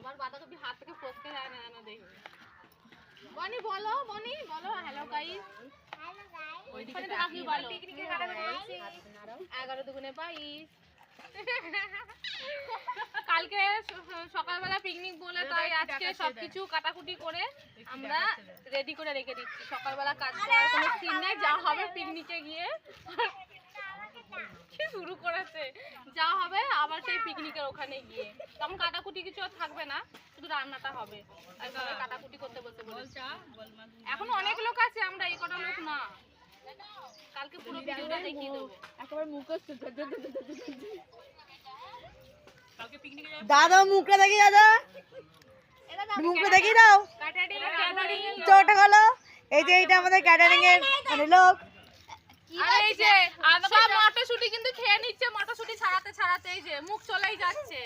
আমার বাঁধাকপি হাত থেকে যায় না যেন দেখি। বলো বলো হ্যালো গাইস এগারো বাইশ। কালকে সকালবেলা পিকনিক বলে, তাই আজকে সবকিছু কাটাকুটি করে আমরা রেডি করে রেখে দিচ্ছি। সকালবেলা কাজ করার কোনো সিন নেই, যা হবে পিকনিকে গিয়ে। করেছে যা হবে আবার সেই পিকনিকের ওখানে গিয়ে। তখন কাটাকুটি কিছু আর থাকবে না শুধু রান্নাটা হবে। কাটাকুটি করতে বসে বলেছে এখন অনেক লোক আছে আমরা এই কটা লোক না। কালকে পুরো ভিডিওটা দেখিয়ে দেবো। একেবারে মুখস্থ দাদা মুখটা দেখি দাদা মুখটা দেখি দাও। চোটা গেলো এই যে এইটা আমাদের ক্যাটারিং এর মানে লোক। আর এই যে এই যে মুখ চলেই যাচ্ছে।